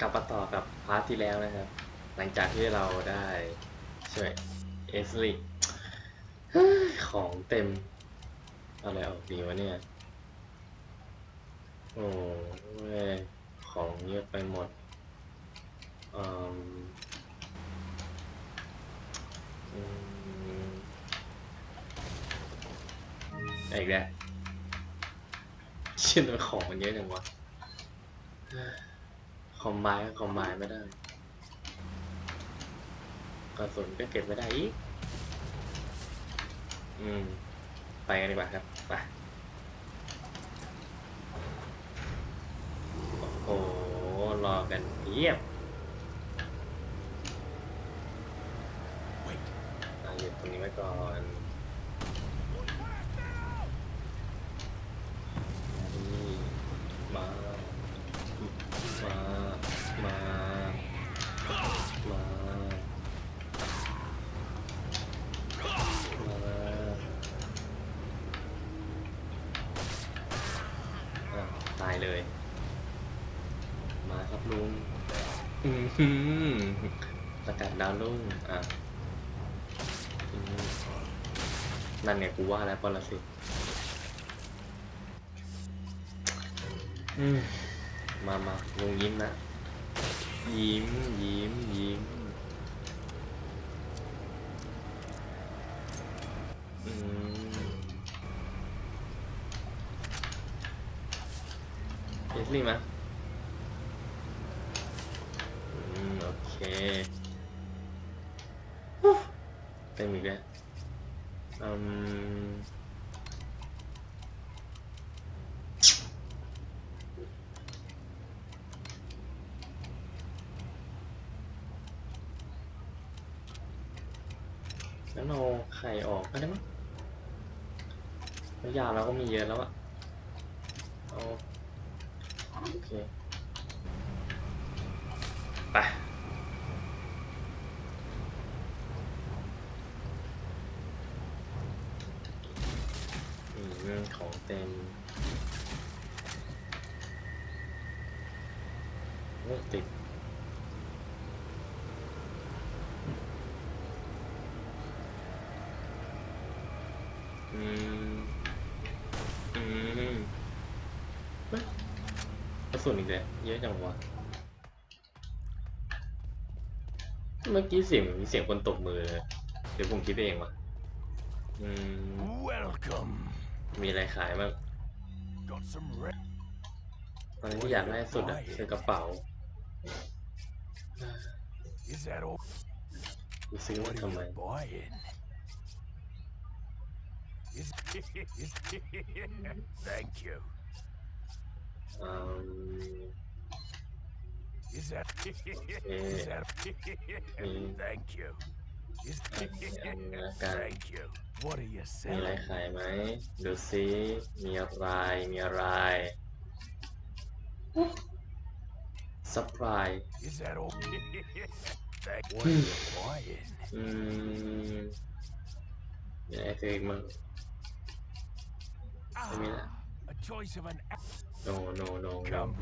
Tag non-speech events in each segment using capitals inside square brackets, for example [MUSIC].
กลับมาต่อกับพาร์ทที่แล้วนะครับ หลังจากที่เราได้ช่วยเอสลิของเต็ม อะไรออกดีวะเนี่ย โอ้ยของเยอะไปหมดอืมอีกแล้ว ชิ้นของมันเยอะจังวะคอมไบก็คอมไบไม่ได้กระสุนก็เก็บไม่ได้อีก อืม ไปกันดีกว่าครับ ไป โอ้โห รอกันเพียบเอาหยุดตรงนี้ไว้ก่อน ดาวลุ่งอะนั่นเนี่ยกูว่าแล้วปรสิตมมามาลงยิ้มนะ ยิ้ม ยิ้ม ยิ้มอืมเอสลี่มาอืมโอเค เต็มอีกแล้วอืมแล้วเราไข่ออกก็ได้มั้งแล้วยาเราก็มีเยอะแล้วอะโอเค ไป อืมของเต็มโอ้ติดอืม อืมกระสุนอีกแล้วเยอะจังวะเมื่อกี้เสียงมีเสียงคนตบมือเลยเดี๋ยวผมคิดเองวะอืม Welcome. มีอะไรขายบ้าง Got some red. ตอนนี้ที่อยากได้สุดอะคือกระเป๋า Is that all? กูซื้อมา What ทำ are ไม you buying? Is, is thank you. อืม Is that is that thank you. Is thank you. What are you มีอะไร selling? ขายไหม ดูซิ มีอะไร มีอะไรซัพพลาย Is that all? thank [LAUGHS] what are you buying? อืมมีอะไรซื้ออีกมั้ง Give me that. Ah, a choice of an no no no no outcome.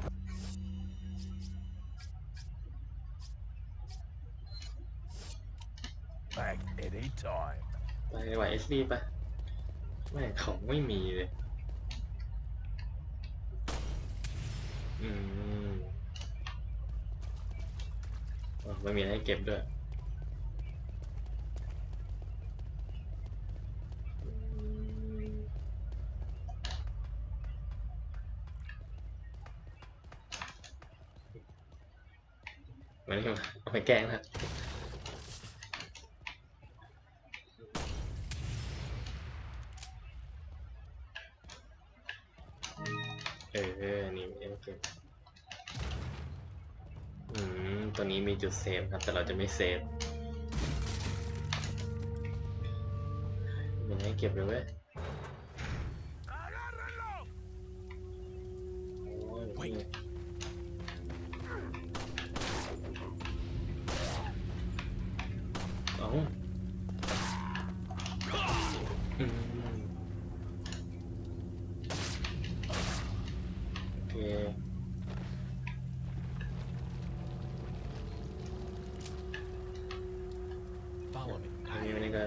Back any time. ไปไหวเอสดีปะแม่ของไม่มีเลย อืมไม่มีให้เก็บด้วยอืมมานี่มาเอาไปแกล้งนะ นี้มีจุดเซฟครับ แต่เราจะไม่เซฟไม่ให้เก็บเลยเว้ย Follow me. อันนี้อันนี้ก็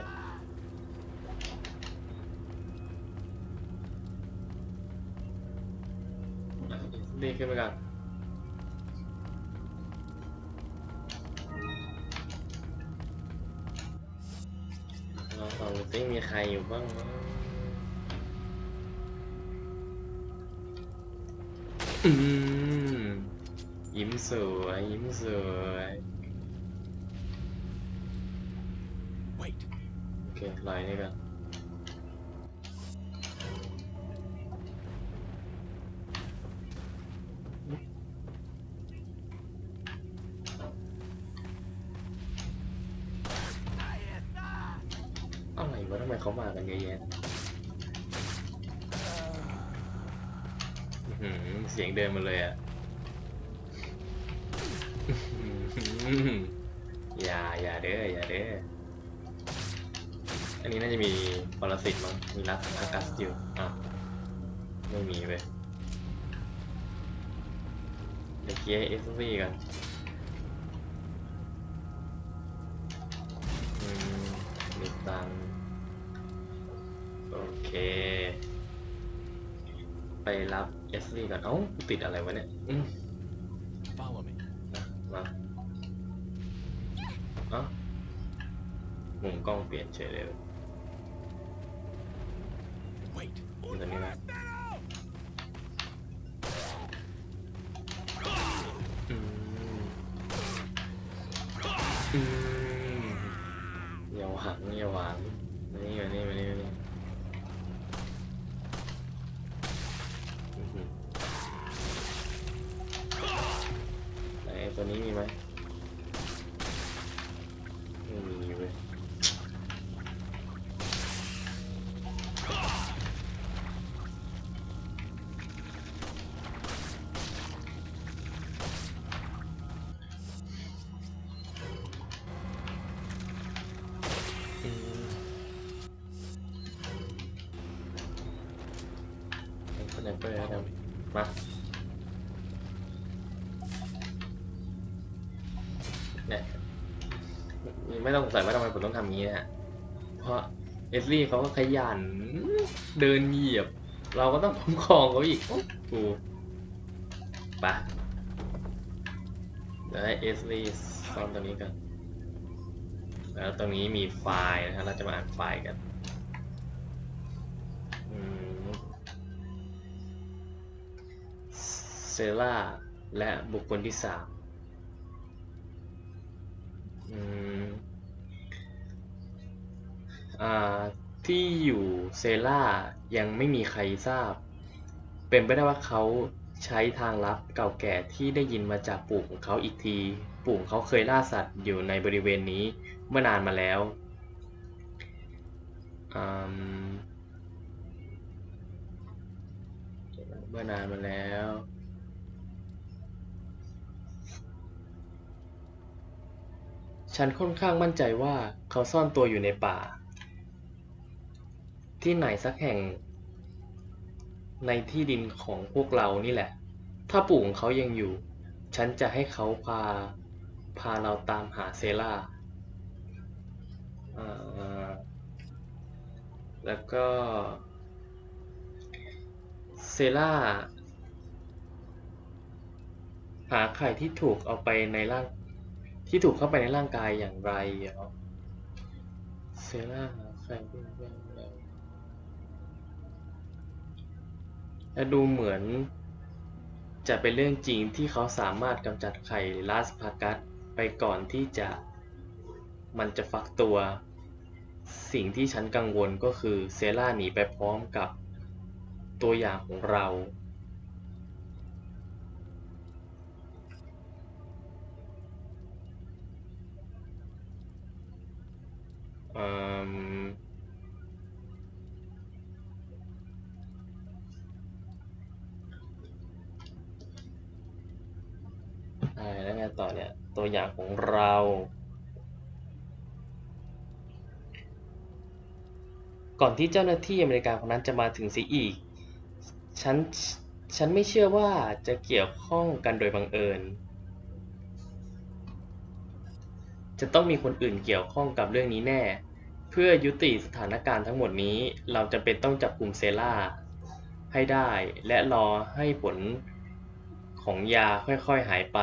อะดีขึ้นไปก่อนลองฟังดูซิมีใครอยู่บ้างวะอืมยิ้มสวย ยิ้มสวย Wait. โอเค ลอยนี่ก่อนอะไรวะทำไมเขามากันเยอะแยะอื้อหือเสียงเดินมาเลยอะอื้อหืออย่าอย่าเด้ออย่าเด้อ นนี้น่าจะมีปรสิตมั้งมีรักอากาศอยู่อะไม่มีเว้ยเดี๋ยวเคลียร์เอสซีกันอืมมีตังค์โอเค ไปรับเอสซีก่อนเอ้ากูติดอะไรวะเนี่ยอืม Follow me. อะมาเอ้ามุมกล้องเปลี่ยนเฉยเลย Wait. อยู่ตร ไปอร์นะครับมาเนี่ยไม่ต้องสงสัยว่าทำไมผมต้องทำอย่างนี้นะฮะ เพราะเอสลี่เขาก็ขยัน เดินเหยียบ เราก็ต้องคุ้มครองเขาอีกโอ้กูไปะเดี๋ยวให้เอสลี่ซ่อนตัวนี้กันแล้วตรงนี้มีไฟล์นะครับเราจะมาอ่านไฟล์กัน ซล่า และบุคคลที่สามอืมอ่าที่อยู่เซล่ายังไม่มีใครทราบ เป็นไปได้ว่าเขาใช้ทางลับเก่าแก่ที่ได้ยินมาจากปู่ของเขาอีกที ปู่ของเขาเคยล่าสัตว์อยู่ในบริเวณนี้เมื่อนานมาแล้วอืมเมื่อนานมาแล้ว ฉันค่อนข้างมั่นใจว่าเขาซ่อนตัวอยู่ในป่า ที่ไหนสักแห่ง ในที่ดินของพวกเรานี่แหละ ถ้าปู่ของเขายังอยู่ ฉันจะให้เขาพา พาเราตามหาเซล่าแล้วก็ เซล่า หาไข่ที่ถูกเอาไปในร่าง ที่ถูกเข้าไปในร่างกายอย่างไรเหรอเซล่าหาไข่ที่ถูกเข้าไปในและดูเหมือนจะเป็นเรื่องจริงที่เขาสามารถกำจัดไข่ลาสพากัสไปก่อนที่จะมันจะฟักตัว สิ่งที่ฉันกังวลก็คือเซล่าหนีไปพร้อมกับตัวอย่างของเรา อ่มอะไรแล้วไงต่อเนี่ย ตัวอย่างของเรา ก่อนที่เจ้าหน้าที่อเมริกันคนนั้นจะมาถึงสีอีก ฉัน ฉันไม่เชื่อว่าจะเกี่ยวข้องกันโดยบังเอิญ จะต้องมีคนอื่นเกี่ยวข้องกับเรื่องนี้แน่ เพื่อยุติสถานการณ์ทั้งหมดนี้ เราจะเป็นต้องจับกลุ่มเซล่าให้ได้ และรอให้ผลของยาค่อยๆหายไป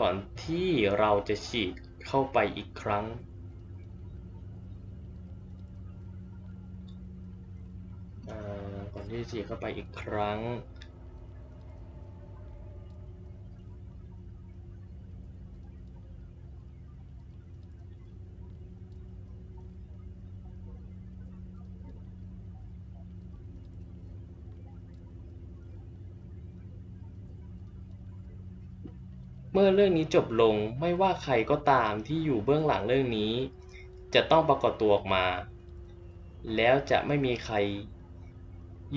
ก่อนที่เราจะฉีดเข้าไปอีกครั้ง ก่อนที่จะฉีดเข้าไปอีกครั้ง เมื่อเรื่องนี้จบลงไม่ว่าใครก็ตามที่อยู่เบื้องหลังเรื่องนี้ จะต้องปรากฏตัวออกมา แล้วจะไม่มีใคร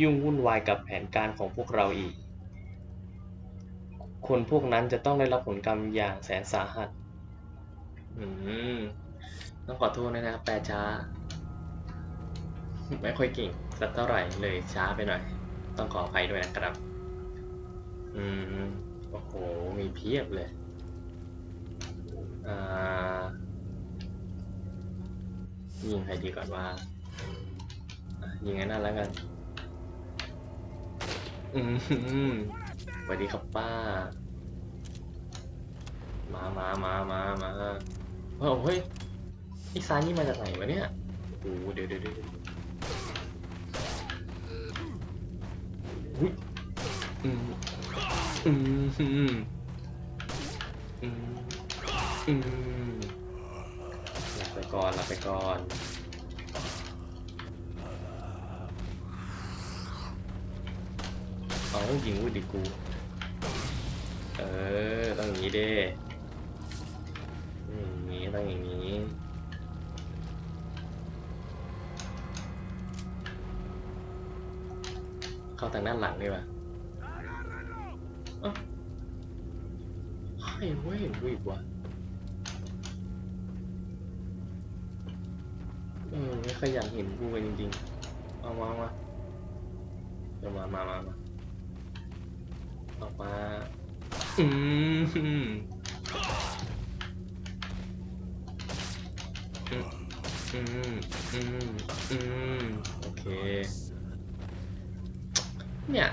ยุ่งวุ่นวายกับแผนการของพวกเราอีก คนพวกนั้นจะต้องได้รับผลกรรมอย่างแสนสาหัส อืม ต้องขอโทษนะครับแปลช้า ไม่ค่อยเก่งสักเท่าไหร่เลยช้าไปหน่อย ต้องขออภัยด้วยนะครับ อืม อ้โห มีเพียบเลย อ่า ยิงใครดีก่อนว่าอะยิงไอ้นั่นแล้วกัน อืมสวัสดีครับป้า มามามามามาเฮ้ยเฮ้ยไอ้ซานี่มาจากไหนวะเนี่ยโอ้เดี๋ยวเดี๋ยวเดี๋ยวอุ้ยอืม อืมอืมอืมอืมหลับไปก่อนหลับไปก่อนเอายิงวุ้ดิกู เออต้องอย่างนี้เด้อืมอย่างนี้ต้องอย่างนี้เข้าทางด้านหลังดีกว่าเอ้า ใครวะเห็นกูอีกวะเออไม่ขยันเห็นกูกันจริงๆเอามามาเดี๋ยวมามามามาออกมาอืมอืมอืมอืมอืมโอเค เนี่ย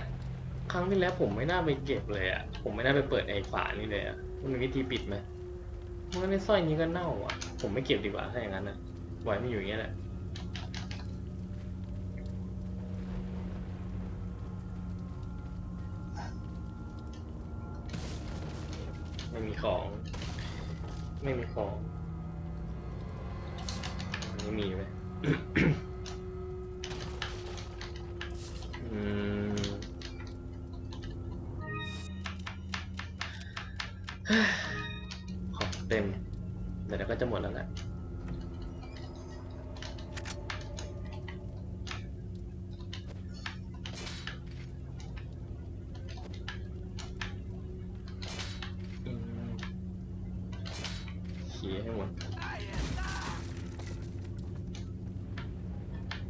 ครั้งที่แล้วผมไม่น่าไปเก็บเลยอะผมไม่น่าไปเปิดไอ้ฝานี่เลยอะ มันมีวิธีปิดไหมมันในสร้อยนี้ก็เน่าอะ ผมไม่เก็บดีกว่าถ้าอย่างนั้นนะปล่อยมันอยู่อย่างเงี้ยแหละไม่มีของ ไม่มีของไม่มีเลยอืม ก็จะหมดแล้วแหละอืมเขี่ยให้หมด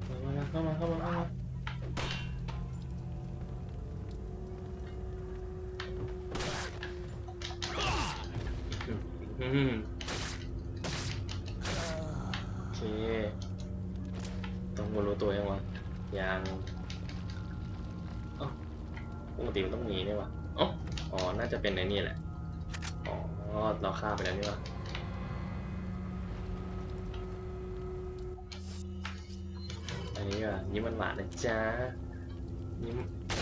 เข้ามาเข้ามาเข้ามาอืม โอเคต้องรู้ตัวยังวะยังเอ้าปกติมันต้องมีนี่วะเอ๋ออ๋อ น่าจะเป็นในนี่แหละ อ๋อ เราฆ่าไปแล้วนี่วะอันนี้อะยิ้มมันหวานนะจ๊ะยิ้ม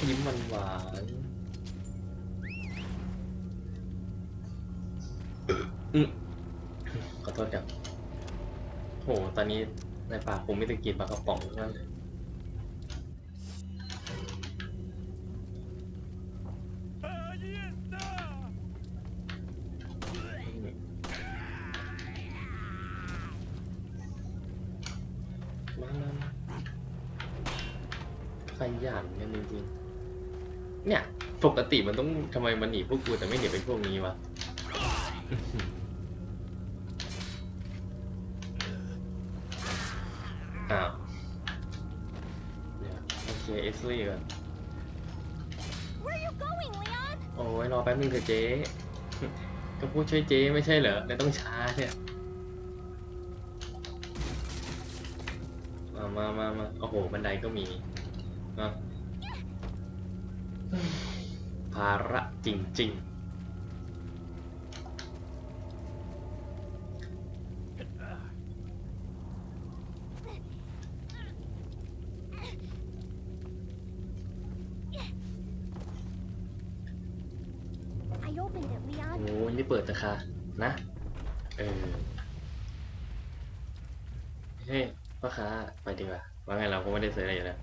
ยิ้มมันหวานอืมขอโทษครับ โห ตอนนี้ในปากผมไม่ตะกินปลากระป๋องนั่นเลยขยันกันจริงๆเนี่ย ปกติมันต้องทำไมมันหนีพวกกูแต่ไม่หนีเป็นพวกนี้วะ ซี่กันโอ้ยรอแป๊บนึงเถอะเจ๊ ก็พูดช่วยเจ๊ไม่ใช่เหรอแต่ต้องช้าเนี่ย มามามามาโอ้โห บันไดก็มีอะภาระจริงๆ opened it, ๆ Leon. โอ้ย นี่เปิดนะคะนะเออเฮ้ยพ่อค้าไปดีกว่าว่าไงเราก็ไม่ได้ซื้ออะไรอยู่แล้ว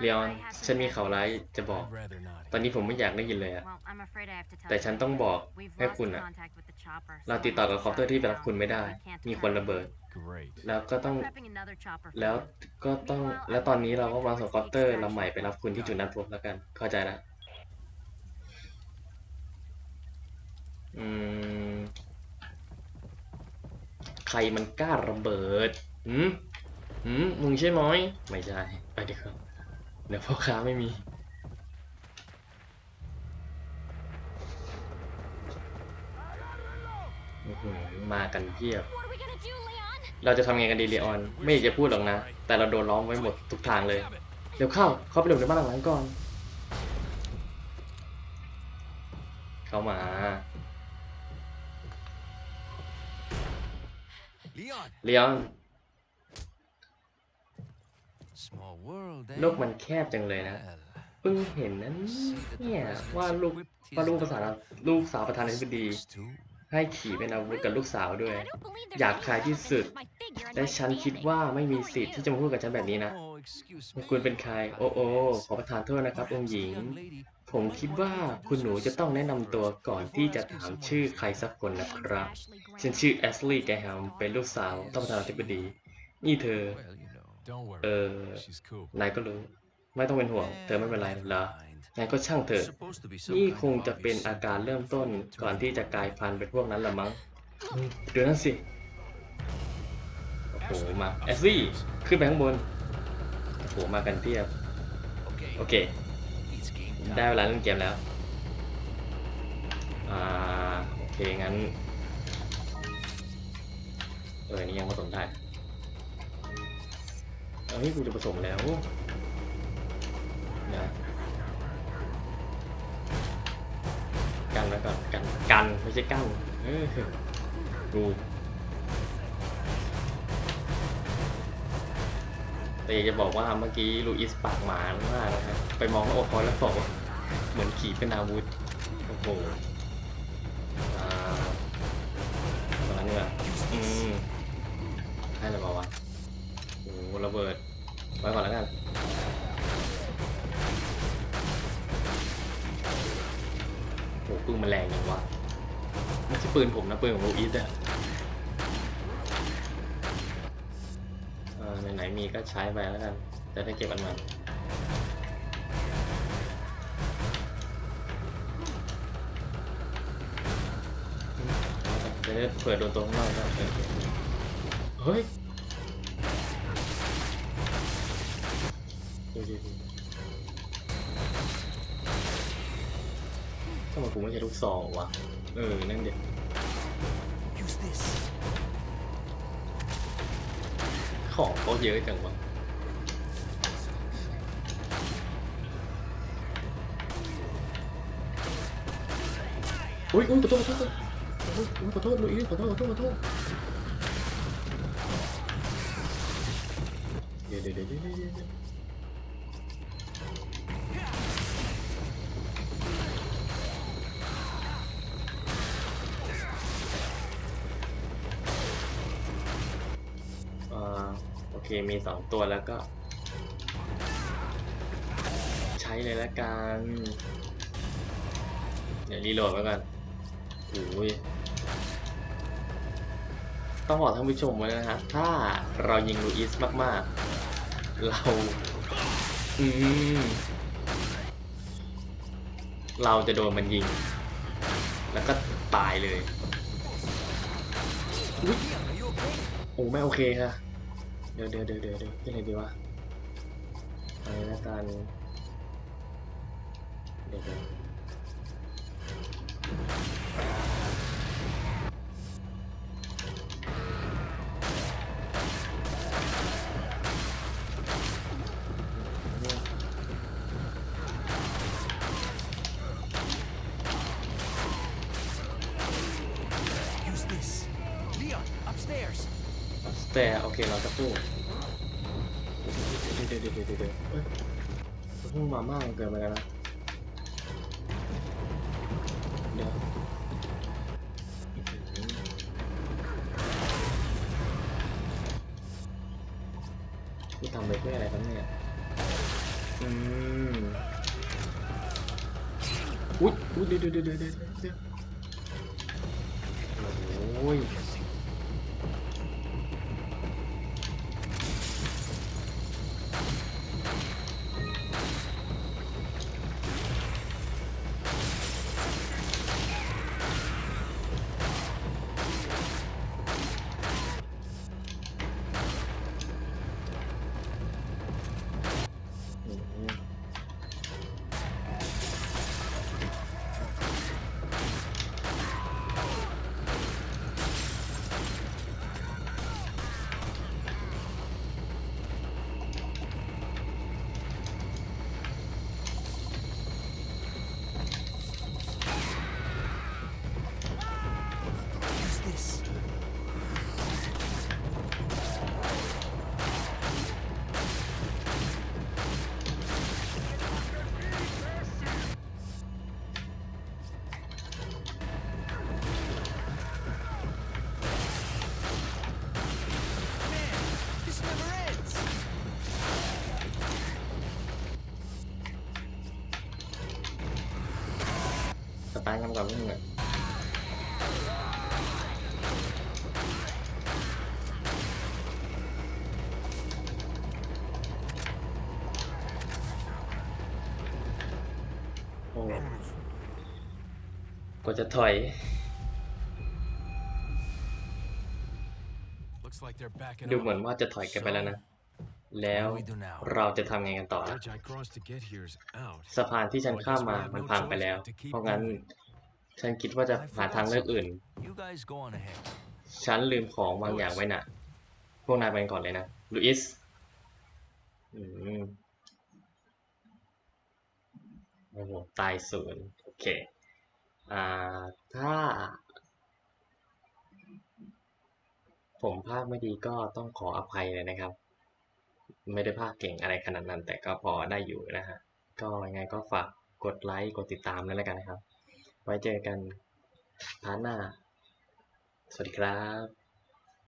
เลียนฉันมีข่าวร้ายจะบอก I'd rather not. ตอนนี้ผมไม่อยากได้ยินเลยอะ Well, I'm afraid I have to tell แต่ฉันต้องบอก you. We've ให้ lost คุณอะ contact with the chopper, เรา so ติดต่อ I'm กับคอปเตอร์ที่ไปรับ sorry คุณไม่ได้ now. We can't มี attack คนระเบิด Great. แล้วก็ต้อง We're prepping another chopper for แล้ว you. ก็ต้องแล้วตอนนี้เราก็วางส่งคอปเตอร์ลำใหม่ไปรับคุณที่จุดนัดพบแล้วกันเข้าใจแล้วอืมใครมันกล้าระเบิดหืมหืมมึงใช่ไหมยไม่ใช่ไปดีกว่าเดี๋ยวพ่อค้าไม่มี อื้อหือมากันเพียบ เราจะทำไงกันดีเลออน ไม่อยากจะพูดหรอกนะ แต่เราโดนล้อมไว้หมดทุกทางเลย เดี๋ยวเข้า เข้าไปหลบในบ้านหลังนั้นก่อน เข้ามา Leon. เลออน Small world, eh? โลกมันแคบจังเลยนะ Well, เพิ่งเห็นนั้น see that the เนี่ย president's ว่าลูก equipped ว่า his ลูกภาษา daughter. ลูกสาวประธานาธิบดี Looks too. ให้ขี่เป็นอาวุธกับลูกสาวด้วย I don't believe there's อยาก any ขายที่สุด relevance with my figure and และ my ฉันคิด standing. ว่าไม่มีสิทธิ์ที่จะมาพูดกับฉันแบบนี้นะ Oh, excuse me. คุณเป็นใคร โอ้โอ้ขอประทานโทษนะครับ องค์หญิง ผมคิดว่าคุณหนูจะต้องแนะนำตัวก่อนที่จะถามชื่อใครสักคนนะครับ Ashley Graham. ฉันชื่อแอสลีย์แกแฮมเป็นลูกสาวท่านประธานาธิบดี นี่เธอ Well, you know. Don't worry. เออ She's cool. นายก็รู้ ไม่ต้องเป็นห่วง เธอไม่เป็นไรเหรอ งั้นก็ช่างเถอะ Supposed to be some นี่ kind คง of จะเป็น obvious อาการเริ่ม symptom ต้น for it to ก่อนที่จะ be กลายพันธุ์เป็นพวกนั้นละมั้งอืมดูนั่นสิ โอ้โห มาแอสลี่ ขึ้นไปข้างบน โอ้โห มากันเพียบ Okay. โอเค It's game ได้ time. เวลาเล่นเกมแล้ว อ่า โอเค งั้น เออ นี่ยังผสมได้เอ้ย กูจะผสมแล้วนะ กันไว้ก่อนกันกันไม่ใช่กั้นเออดูแต่อยากจะบอกว่าเมื่อกี้ลูอิสปากหมานมากนะครับไปมองหน้าอกเขาแล้วบอกว่าเหมือนขี่เป็นอาวุธโอ้โห ปืนผมนะปืนของลูอิสอะเออไหนๆมีก็ใช้ไปแล้วกันจะได้เก็บอันใหม่จะได้เปิดโดนตัวข้างนอกได้เฮ้ยดูดิทำไมกูไม่ใช่ลูกซองวะ เออ นั่นเด็ก ของเขาเยอะจังวะอุ้ยอุ้ยขอโทษขอโทษอุ๊ยขอโทษลุยขอโทษขอโทษขอโทษเดี๋ยวเดี๋ยวเดี๋ยว มีสองตัวแล้วก็ ใช้เลยละกันเดี๋ยวรีโหลดไว้ก่อนโอ้ยต้องบอกท่านผู้ชมไว้นะฮะถ้าเรายิงลูอิสมากๆ เรา อืมเราจะโดนมันยิง แล้วก็ตายเลยอุ๊ยโอ้ไม่โอเคค่ะ เดี๋ยวเดี๋ยวเดี๋ยวเดี๋ยวเดี๋ยวยังไงดีวะไปแล้วกันเดี๋ยวเดี๋ยว แต่โอเคเราจะพูดเดี๋ยวเดี๋ยวเดี๋ยวเดี๋ยวเดี๋ยวเอ้ยพูดมามากเกินไปแล้วนะเดี๋ยวกูทำไปเพื่ออะไรครับเนี่ยอืมอุ๊ยอุ๊ยเดี๋ยวเดี๋ยวเดี๋ยวเดี๋ยวำกับเรื่องหน่อยโอ้กว่าจะถอย Looks like they're backing ดูเหมือนว่าจะถอยกันไปแล้วนะ แล้วเราจะทำไงกันต่อ Bridge I crossed to get here's out. สะพานที่ฉันข้ามมามันพังไปแล้ว เพราะงั้น ฉันคิดว่าจะหาทางเลือกอื่น You guys go on ahead. ฉันลืมของบางอย่างไว้น่ะ พวกนายไปก่อนเลยนะลุอิสอืมโอ้โหตายศูนย์โอเค อ่า ถ้า ผมภาคไม่ดีก็ต้องขออภัยเลยนะครับ ไม่ได้ภาคเก่งอะไรขนาดนั้น แต่ก็พอได้อยู่นะฮะ ก็ยังไงก็ฝากกดไลค์ กดติดตามด้วยแล้วกันนะครับ ไว้เจอกันพาร์ทหน้า สวัสดีครับ